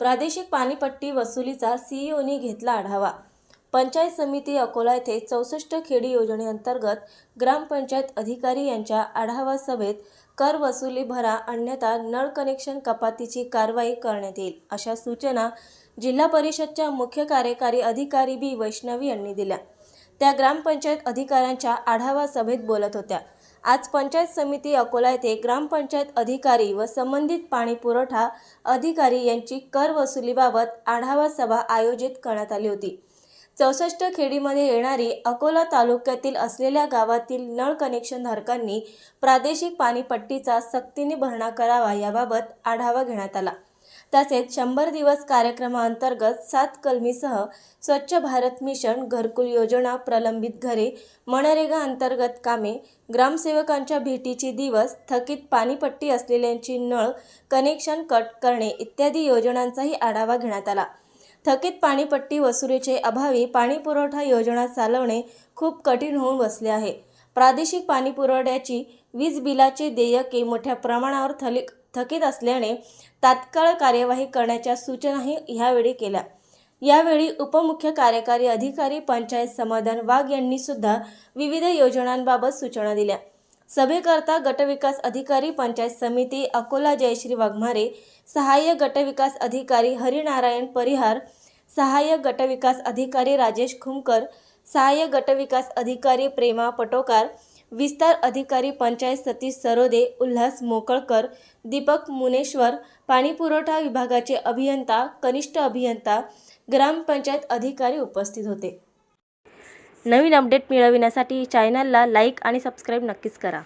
प्रादेशिक पाणीपट्टी वसुलीचा सीईओनी घेतला आढावा. पंचायत समिती अकोला येथे चौसष्ट खेडी योजनेअंतर्गत ग्रामपंचायत अधिकारी यांच्या आढावा सभेत कर वसुली भरा अन्यथा नळ कनेक्शन कपातीची कारवाई करण्यात येईल अशा सूचना जिल्हा परिषदच्या मुख्य कार्यकारी अधिकारी बी वैष्णवी यांनी दिल्या. त्या ग्रामपंचायत अधिकाऱ्यांच्या आढावा सभेत बोलत होत्या. आज पंचायत समिती अकोला येथे ग्रामपंचायत अधिकारी व संबंधित पाणी पुरवठा अधिकारी यांची कर वसुलीबाबत आढावा सभा आयोजित करण्यात आली होती. चौसष्ट खेडीमध्ये येणारी अकोला तालुक्यातील असलेल्या गावातील नळ कनेक्शन धारकांनी प्रादेशिक पाणीपट्टीचा सक्तीने भरणा करावा याबाबत आढावा घेण्यात आला. तसेच शंभर दिवस कार्यक्रमाअंतर्गत सात कलमीसह स्वच्छ भारत मिशन घरकुल योजना प्रलंबित घरे मनरेगा अंतर्गत कामे ग्रामसेवकांच्या भेटीची दिवस थकीत पाणीपट्टी असलेल्यांची नळ कनेक्शन कट करणे इत्यादी योजनांचाही आढावा घेण्यात आला. थकीत पाणीपट्टी वसुलीचे अभावी पाणीपुरवठा योजना चालवणे खूप कठीण होऊन बसले आहे. प्रादेशिक पाणीपुरवठ्याची वीज बिलाचे देयके मोठ्या प्रमाणावर थली थकीत असल्याने तात्काळ कार्यवाही करण्याच्या सूचनाही ह्यावेळी केल्या. यावेळी उपमुख्य कार्यकारी अधिकारी पंचायत समाधान वाघ यांनी सुद्धा विविध योजनांबाबत सूचना दिल्या. सभेकरता गटविकास अधिकारी पंचायत समिती अकोला जयश्री वाघमारे सहाय्यक गटविकास अधिकारी हरिनारायण परिहार सहाय्यक गटविकास अधिकारी राजेश खुमकर सहाय्यक गटविकास अधिकारी प्रेमा पटोकार विस्तार अधिकारी पंचायत सतीश सरोदे उल्हास मोकळकर दीपक मुनेश्वर पाणीपुरवठा विभागाचे अभियंता कनिष्ठ अभियंता ग्रामपंचायत अधिकारी उपस्थित होते. नवीन अपडेट मिळविण्यासाठी चॅनलला लाईक आणि सबस्क्राईब नक्कीच करा.